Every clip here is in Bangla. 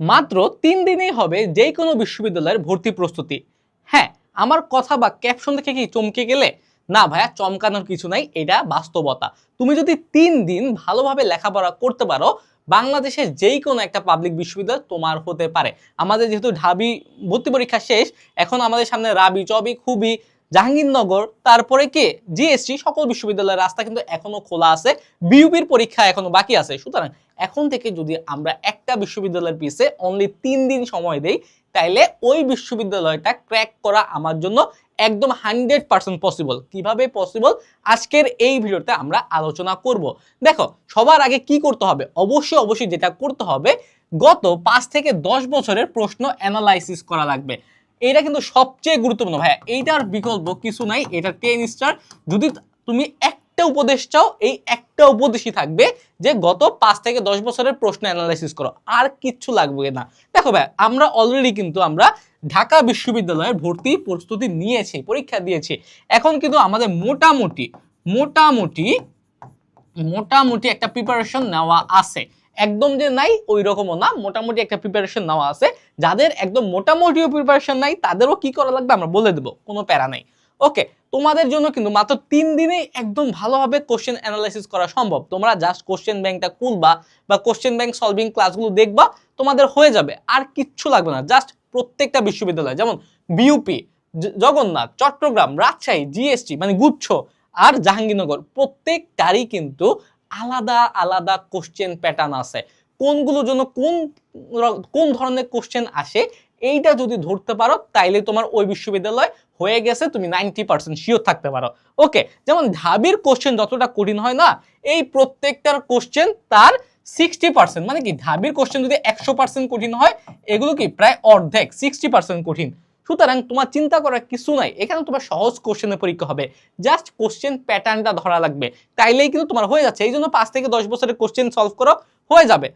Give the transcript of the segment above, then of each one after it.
মাত্র তিন দিনেই হবে যে কোনো বিশ্ববিদ্যালয়ের ভর্তি প্রস্তুতি। হ্যাঁ আমার কথা বা ক্যাপশন দেখে কি চমকে গেলে? না ভাইয়া, চমকানোর কিছু নাই, এটা বাস্তবতা। তুমি যদি তিন দিন ভালোভাবে লেখাপড়া করতে পারো, বাংলাদেশের যেই কোনো একটা পাবলিক বিশ্ববিদ্যালয় তোমার হতে পারে। আমাদের যেহেতু ঢাবি ভর্তি পরীক্ষা শেষ, এখন আমাদের সামনে রাবি চবি খুবই জাহাঙ্গীরনগর, তারপরে কে? জিএসটি সকল বিশ্ববিদ্যালয়ের রাস্তা কিন্তু এখনও খোলা আছে। বিউপির পরীক্ষা এখনও বাকি আছে। সুতরাং এখন থেকে যদি আমরা একটা বিশ্ববিদ্যালয়ের পিছে অনলি তিন দিন সময় দেই, তাইলে ওই বিশ্ববিদ্যালয়টা ক্র্যাক করা আমার জন্য একদম হান্ড্রেড পার্সেন্ট পসিবল কীভাবে পসিবল আজকের এই ভিডিওতে আমরা আলোচনা করব। দেখো, সবার আগে কি করতে হবে? অবশ্যই অবশ্যই যেটা করতে হবে, গত পাঁচ থেকে দশ বছরের প্রশ্ন অ্যানালাইসিস করা লাগবে। এটা কিন্তু সবচেয়ে গুরুত্বপূর্ণ। ভাইয়া, এইটার বিকল্প কিছু নাই, এটা টেন স্টার যদি তুমি একটা উপদেশ চাও, এই একটা উপদেশই থাকবে যে গত পাঁচ থেকে দশ বছরের প্রশ্ন অ্যানালাইসিস করো, আর কিচ্ছু লাগবে না। দেখো ভাই আমরা অলরেডি কিন্তু আমরা ঢাকা বিশ্ববিদ্যালয়ের ভর্তি প্রস্তুতি নিয়েছি, পরীক্ষা দিয়েছি। এখন কিন্তু আমাদের মোটামুটি মোটামুটি মোটামুটি একটা প্রিপারেশন নেওয়া আছে। একদম যে নাই ওই রকমও না। মোটামুটি একটা প্রিপারেশন নেওয়া আছে। যাদের একদম মোটামুটিও প্রিপারেশন নাই, তাদেরও কি করা লাগবে আমরা বলে দেবো। কোনো প্যারা নাই। ওকে তোমাদের জন্য কিন্তু মাত্র তিন দিনেই একদম ভালোভাবে কোশ্চেন অ্যানালাইসিস করা সম্ভব। তোমরা জাস্ট কোশ্চেন ব্যাংকটা খুলবা বা কোশ্চেন ব্যাংক সলভিং ক্লাসগুলো দেখবা, তোমাদের হয়ে যাবে। আর কিচ্ছু লাগবে না। জাস্ট প্রত্যেকটা বিশ্ববিদ্যালয়, যেমন বিউপি জগন্নাথ, চট্টগ্রাম, রাজশাহী জিএসটি মানে গুচ্ছ আর জাহাঙ্গীরনগর, প্রত্যেকটারই কিন্তু আলাদা আলাদা কোশ্চেন প্যাটার্ন আছে। কোনগুলোর জন্য কোন কোন ধরনের কোশ্চেন আসে, এইটা যদি ধরতে পারো, তাইলে তোমার ওই বিশ্ববিদ্যালয় হয়ে গেছে, তুমি নাইনটি পার্সেন্ট শিওর থাকতে পারো। ওকে যেমন ঢাবির কোশ্চেন যতটা কঠিন হয় না, এই প্রত্যেকটার কোশ্চেন তার সিক্সটি পার্সেন্ট মানে কি ঢাবির কোশ্চেন যদি একশো পার্সেন্ট কঠিন হয়, এগুলো কি প্রায় অর্ধেক সিক্সটি পার্সেন্ট কঠিন। সুতরাং তোমার চিন্তা করার কিছু নাই। এখানে তোমার সহজ কোশ্চেনের পরীক্ষা হবে। জাস্ট কোশ্চেন প্যাটার্নটা ধরা লাগবে। তাইলেই কিন্তু তোমার হয়ে যাচ্ছে। এই জন্য পাঁচ থেকে দশ বছরের কোশ্চেন সলভ করো, হয়ে যাবে।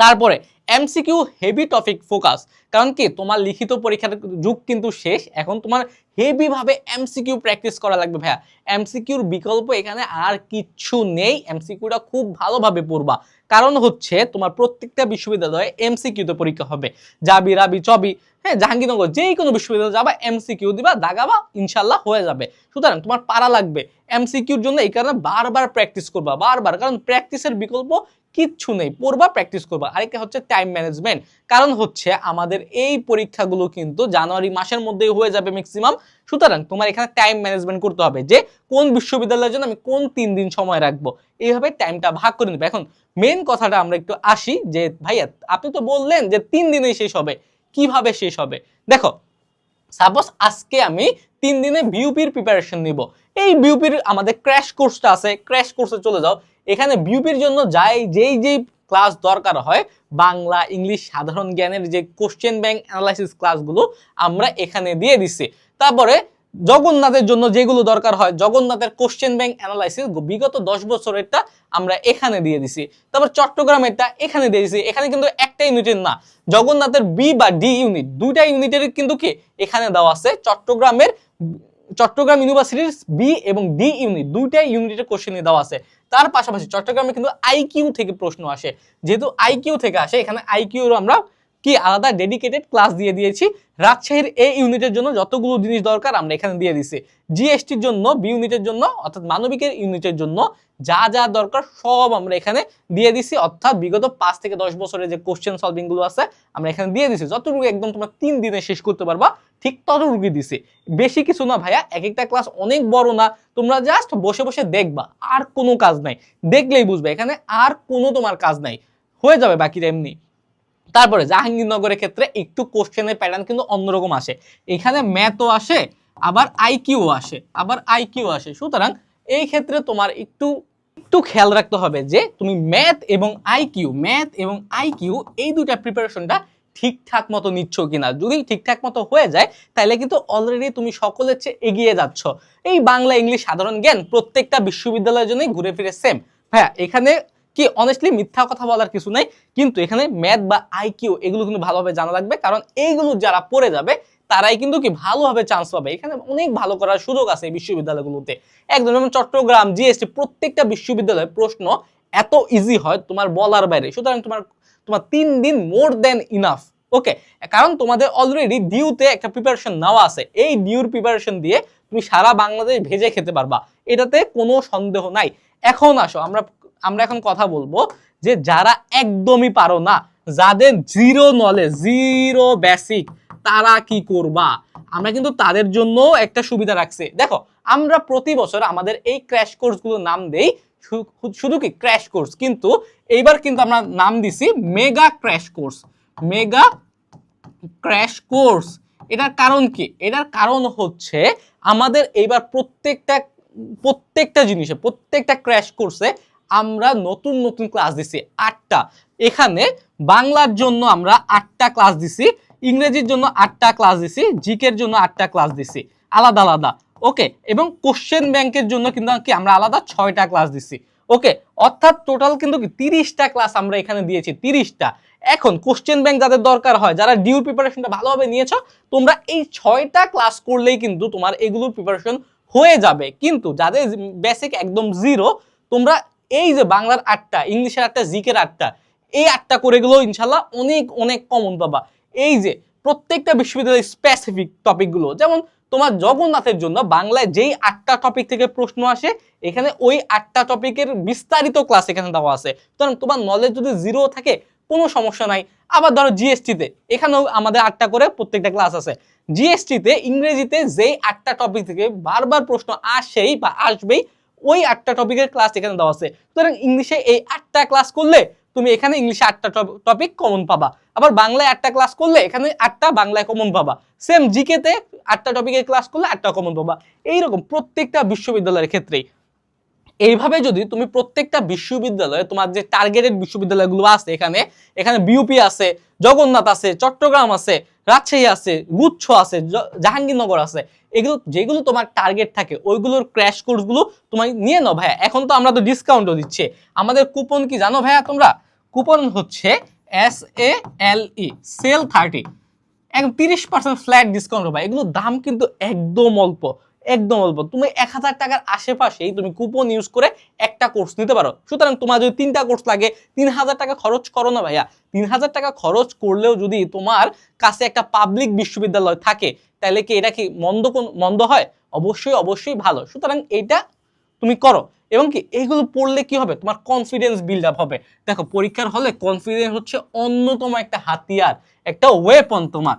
তারপরে এমসিকিউ হেভি টপিক ফোকাস কারণ কি? তোমার লিখিত পরীক্ষার যুগ কিন্তু শেষ, এখন তোমার হেভি ভাবে এমসিকিউ প্র্যাকটিস করা লাগবে ভাইয়া। এমসিকিউর বিকল্প এখানে আর কিচ্ছু নেই এমসিকিউটা খুব ভালোভাবে পড়বা। কারণ হচ্ছে, তোমার প্রত্যেকটা বিশ্ববিদ্যালয়ে এমসিকিউতে পরীক্ষা হবে। যাবি, রাবি, চবি হ্যাঁ জাহাঙ্গীরনগর যেই কোনো বিশ্ববিদ্যালয়ে যাবা এমসিকিউ দিবা, দাগাবা ইনশাল্লাহ হয়ে যাবে। সুতরাং তোমার পারা লাগবে। এমসিকিউর জন্য এই কারণে বারবার প্র্যাকটিস করবা, বারবার। কারণ প্র্যাকটিসের বিকল্প কিচ্ছু নেই, পড়বা প্র্যাকটিস করবা। আরেকটা হচ্ছে টাইম ম্যানেজমেন্ট কারণ হচ্ছে আমাদের এই পরীক্ষাগুলো কিন্তু জানুয়ারি মাসের মধ্যেই হয়ে যাবে ম্যাক্সিমাম সুতরাং তোমার এখানে টাইম ম্যানেজমেন্ট করতে হবে যে কোন বিশ্ববিদ্যালয়ের জন্য আমি কোন তিন দিন সময় রাখব। এইভাবে টাইমটা ভাগ করে নেবে। এখন মেন কথাটা আমরা একটু আসি যে, ভাইয়া, আপনি তো বললেন যে তিন দিনেই শেষ হবে। কীভাবে শেষ হবে? দেখো সাপোজ আজকে আমি তিন দিনে বিউপির প্রিপারেশন নিব। এই বিউপির আমাদের ক্র্যাশ কোর্সটা আছে ক্র্যাশ কোর্সে চলে যাও। এখানে বিউপির জন্য যাই, যেই যেই ক্লাস দরকার হয়, বাংলা, ইংলিশ সাধারণ জ্ঞানের যে কোশ্চেন ব্যাংক অ্যানালাইসিস ক্লাসগুলো আমরা এখানে দিয়ে দিচ্ছি তারপরে জগন্নাথের জন্য যেগুলো দরকার হয়, জগন্নাথের কোশ্চেন ব্যাংক অ্যানালাইসিস বিগত দশ বছরেরটা আমরা এখানে দিয়ে দিছি। তারপর চট্টগ্রামেরটা এখানে দিয়ে দিছি। এখানে কিন্তু একটা ইউনিটের না, জগন্নাথের বি বা ডি ইউনিট দুইটা ইউনিটের কিন্তু কি এখানে দেওয়া আছে, চট্টগ্রামের, চট্টগ্রাম ইউনিভার্সিটির বি এবং ডি ইউনিট দুইটাই ইউনিটের কোশ্চেনে দেওয়া আছে। তার পাশাপাশি চট্টগ্রামে কিন্তু আইকিউ থেকে প্রশ্ন আসে। যেহেতু আইকিউ থেকে আসে, এখানে আইকিউর আমরা কি আলাদা ডেডিকেটেড ক্লাস দিয়ে দিয়েছি। রাজশাহীর এ ইউনিটের জন্য যতগুলো জিনিস দরকার আমরা এখানে দিয়ে দিছি জিএসটির জন্য বি ইউনিটের জন্য, অর্থাৎ মানবিকের ইউনিটের জন্য যা যা দরকার সব আমরা এখানে দিয়ে দিছি। অর্থাৎ বিগত পাঁচ থেকে দশ বছরের যে কোশ্চেন সলভিংগুলো আছে, আমরা এখানে দিয়ে দিছি। যতটুকু একদম তোমরা তিন দিনে শেষ করতে পারবা, ঠিক ততটুকুই দিছি। বেশি কিছু না ভাইয়া এক একটা ক্লাস অনেক বড় না। তোমরা জাস্ট বসে বসে দেখবা, আর কোনো কাজ নাই। দেখলেই বুঝবে, এখানে আর কোনো তোমার কাজ নাই। হয়ে যাবে বাকিটা এমনি। তারপরে জাহাঙ্গীরনগরের ক্ষেত্রে একটু কোশ্চেনের প্যাটার্ন কিন্তু অন্যরকম আসে। এখানে ম্যাথও আসে, আবার আইকিউ আসে, আবার আইকিউ আসে। সুতরাং এই ক্ষেত্রে তোমার একটু একটু খেয়াল রাখতে হবে যে তুমি ম্যাথ এবং আইকিউ ম্যাথ এবং আইকিউ এই দুইটা প্রিপারেশনটা ঠিকঠাক মতো নিচ্ছ কিনা। যদি ঠিকঠাক মতো হয়ে যায় তাহলে কিন্তু অলরেডি তুমি সকলের চেয়ে এগিয়ে যাচ্ছ। এই বাংলা, ইংলিশ সাধারণ জ্ঞান প্রত্যেকটা বিশ্ববিদ্যালয়ের জন্যই ঘুরে ফিরে সেম হ্যাঁ এখানে কি অনেস্টলি মিথ্যা কথা বলার কিছু নাই, কিন্তু এখানে ম্যাথ বা আইকিউ এগুলো কিন্তু ভালোভাবে জানা লাগবে, কারণ এইগুলো যারা পড়ে যাবে তারাই কিন্তু কি ভালোভাবে চান্স পাবে। এখানে অনেক ভালো করার সুযোগ আছে এই বিশ্ববিদ্যালয়গুলোতে। একদম যেমন চট্টগ্রাম জিএসটি প্রত্যেকটা বিশ্ববিদ্যালয়ের প্রশ্ন এত ইজি হয়, তোমার বলার বাইরে। সুতরাং তোমার তোমার তিন দিন মোর দেন ইনাফ ওকে কারণ তোমাদের অলরেডি ডিউতে একটা প্রিপারেশন নেওয়া আছে। এই ডিউর প্রিপারেশন দিয়ে তুমি সারা বাংলাদেশ ভেজে খেতে পারবা। এটাতে কোনো সন্দেহ নাই। এখন আসো, আমরা আমরা এখন কথা বলব যে যারা একদমই পারো না, যাদের জিরো নলেজ জিরো বেসিক তারা কি করবা? আমরা কিন্তু তাদের জন্য একটা সুবিধা রাখছি। দেখো, আমরা প্রতি বছর আমাদের এই ক্র্যাশ কোর্সগুলোর নাম দেই শুধু কি ক্র্যাশ কোর্স কিন্তু এইবার কিন্তু আমরা নাম দিছি mega crash course mega crash course এটার কারণ কি? এটার কারণ হচ্ছে আমাদের এইবার প্রত্যেকটা প্রত্যেকটা জিনিসে, প্রত্যেকটা ক্র্যাশ কোর্সে আমরা নতুন নতুন ক্লাস দিছি আটটা। এখানে বাংলার জন্য আমরা আটটা ক্লাস দিছি। ইংরেজির জন্য আটটা ক্লাস দিছি জিকের জন্য আটটা ক্লাস দিছি, আলাদা আলাদা। ওকে এবং কোশ্চেন ব্যাংকের জন্য কিন্তু কি, আমরা আলাদা ছয়টা ক্লাস দিছি। ওকে অর্থাৎ টোটাল কিন্তু কি, তিরিশটা ক্লাস আমরা এখানে দিয়েছি, তিরিশটা। এখন কোশ্চেন ব্যাংক যাদের দরকার হয়, যারা ডিউ প্রিপারেশনটা ভালোভাবে নিয়েছো, তোমরা এই ছয়টা ক্লাস করলেই কিন্তু তোমার এগুলোর প্রিপারেশন হয়ে যাবে। কিন্তু যাদের বেসিক একদম জিরো তোমরা এই যে বাংলার আটটা, ইংলিশের আটটা জিকের আটটা, এই আটটা করে গেলেও ইনশাল্লাহ অনেক অনেক কমন পাবা। এই যে প্রত্যেকটা বিশ্ববিদ্যালয়ের স্পেসিফিক টপিকগুলো যেমন তোমার জগন্নাথের জন্য বাংলায় যেই আটটা টপিক থেকে প্রশ্ন আসে, এখানে ওই আটটা টপিকের বিস্তারিত ক্লাস এখানে দেওয়া আছে। সুতরাং তোমার নলেজ যদি জিরো থাকে, কোনো সমস্যা নাই। আবার ধরো জিএসটিতে এখানেও আমাদের আটটা করে প্রত্যেকটা ক্লাস আছে। জিএসটিতে ইংরেজিতে যেই আটটা টপিক থেকে বারবার প্রশ্ন আসেই বা আসবেই, ওই আটটা টপিকের ক্লাস এখানে দেওয়া আছে। সুতরাং ইংলিশে এই আটটা ক্লাস করলে তুমি এখানে ইংলিশে আটটা টপিক কমন পাবা। আবার বাংলায় আটটা ক্লাস করলে এখানে আটটা, বাংলায় কমন পাবা। সেম জিকেতে আটটা টপিকের ক্লাস করলে আটটা কমন পাবা। এইরকম প্রত্যেকটা বিশ্ববিদ্যালয়ের ক্ষেত্রেই। এইভাবে যদি তুমি প্রত্যেকটা বিশ্ববিদ্যালয়ে তোমার যে টার্গেটেড বিশ্ববিদ্যালয়গুলো আছে এখানে এখানে বিউপি আছে, জগন্নাথ আছে, চট্টগ্রাম আছে, রাজশাহী আছে, গুচ্ছ আছে জাহাঙ্গীরনগর আছে এগুলো, যেগুলো তোমার টার্গেট থাকে, ওইগুলোর ক্র্যাশ কোর্সগুলো তোমার নিয়ে নাও ভাইয়া। এখন তো আমরা তো ডিসকাউন্টও দিচ্ছে। আমাদের কুপন কি জানো ভাইয়া তোমরা? কুপন হচ্ছে S A L E sale thirty একদম তিরিশ পার্সেন্ট ফ্ল্যাট ডিসকাউন্ট হবে এগুলোর দাম কিন্তু একদম অল্প। একদম অল্প। তুমি এক হাজার টাকার আশেপাশেই তুমি কুপন ইউজ করে একটা কোর্স নিতে পারো। সুতরাং তোমার যদি তিনটা কোর্স লাগে, তিন হাজার টাকা খরচ করো না ভাইয়া। তিন হাজার টাকা খরচ করলেও যদি তোমার কাছে একটা পাবলিক বিশ্ববিদ্যালয় থাকে, তাহলে কি এটা কি মন্দ কোন, মন্দ হয়? অবশ্যই অবশ্যই ভালো। সুতরাং এইটা তুমি করো। এবং কি, এইগুলো পড়লে কি হবে? তোমার কনফিডেন্স বিল্ড আপ হবে। দেখো, পরীক্ষার হলে কনফিডেন্স হচ্ছে অন্যতম একটা হাতিয়ার, একটা ওয়েপন তোমার।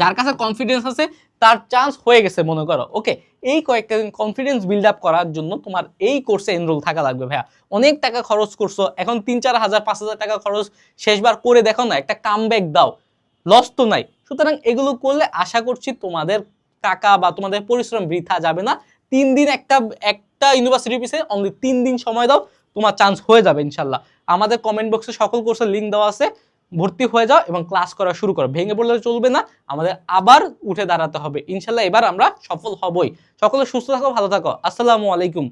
যার কাছে কনফিডেন্স আছে তার চান্স হয়ে গেছে, মনে করো। ওকে এই কয়েকটা দিন কনফিডেন্স বিল্ড আপ করার জন্য তোমার এই কোর্সে এনরোল থাকা লাগবে ভাইয়া। অনেক টাকা খরচ করছ, এখন তিন চার হাজার, পাঁচ হাজার টাকা খরচ শেষবার করে দেখো না, একটা কামব্যাক দাও। লস তো নাই। সুতরাং এগুলো করলে আশা করছি তোমাদের টাকা বা তোমাদের পরিশ্রম বৃথা যাবে না। তিন দিন একটা একটা ইউনিভার্সিটি পিছে অনলি তিন দিন সময় দাও, তোমার চান্স হয়ে যাবে ইনশাল্লাহ। আমাদের কমেন্ট বক্সে সকল কোর্সের লিঙ্ক দেওয়া আছে। ভর্তি হয়ে যাও এবং ক্লাস করা শুরু করো। ভেঙে পড়লে চলবে না, আমাদের আবার উঠে দাঁড়াতে হবে। ইনশাল্লাহ এবার আমরা সফল হবই। সকলে সুস্থ থাকো, ভালো থাকো। আসসালামু আলাইকুম।